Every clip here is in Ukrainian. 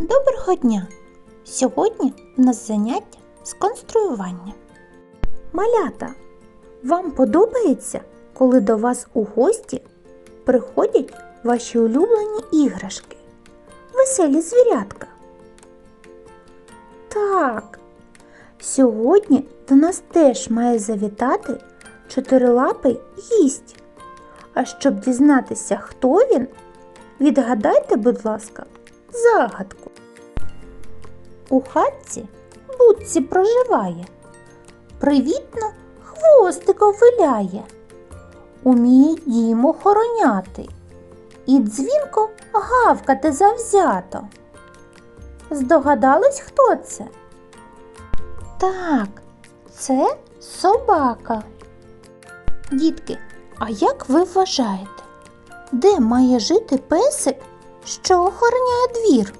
Доброго дня! Сьогодні в нас заняття з конструювання. Малята, вам подобається, коли до вас у гості приходять ваші улюблені іграшки, веселі звірятка? Так, сьогодні до нас теж має завітати чотирилапий гість. А щоб дізнатися, хто він, відгадайте, будь ласка, загадку. У хатці будці проживає, привітно хвостиком виляє, уміє дім охороняти і дзвінко гавкати завзято. Здогадались, хто це? Так, це собака. Дітки, а як ви вважаєте, де має жити песик, що охороняє двір?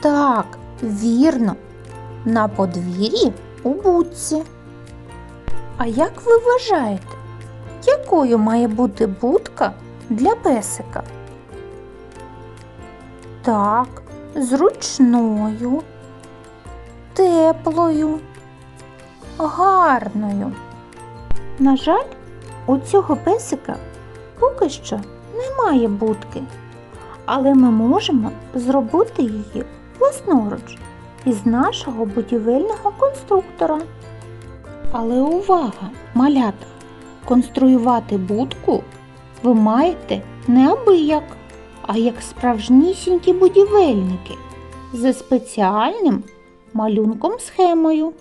Так, вірно, на подвір'ї у будці. А як ви вважаєте, якою має бути будка для песика? Так, зручною, теплою, гарною. На жаль, у цього песика поки що немає будки, але ми можемо зробити її власноруч із нашого будівельного конструктора. Але увага, малята! Конструювати будку ви маєте не абияк, а як справжнісінькі будівельники зі спеціальним малюнком схемою.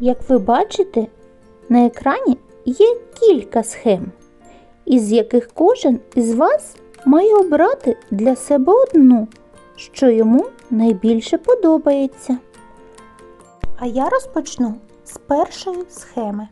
Як ви бачите, на екрані є кілька схем, із яких кожен із вас має обрати для себе одну, що йому найбільше подобається. А я розпочну з першої схеми.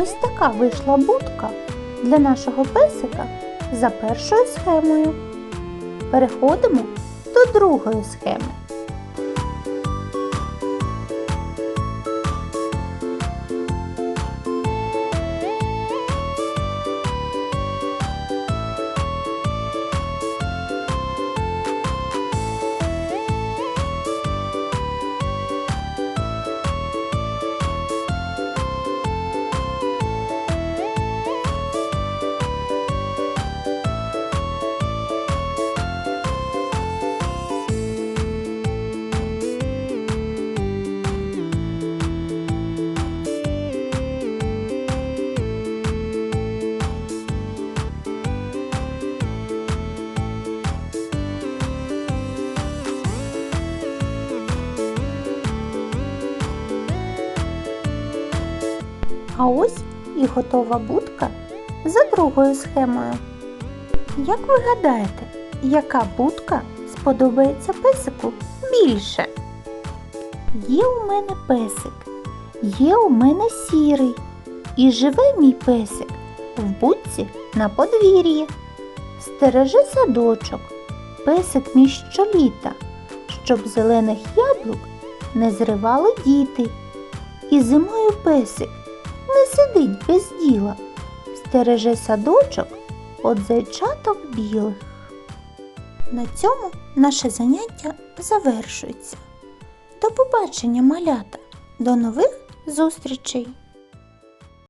Ось така вийшла будка для нашого песика за першою схемою. Переходимо до другої схеми. А ось і готова будка за другою схемою. Як ви гадаєте, яка будка сподобається песику більше? Є у мене песик, є у мене сірий, і живе мій песик в будці на подвір'ї. Стереже садочок, песик мій щоліта, щоб зелених яблук не зривали діти. І зимою песик сидить без діла, стереже садочок от зайчаток білих. На цьому наше заняття завершується. До побачення, малята! До нових зустрічей!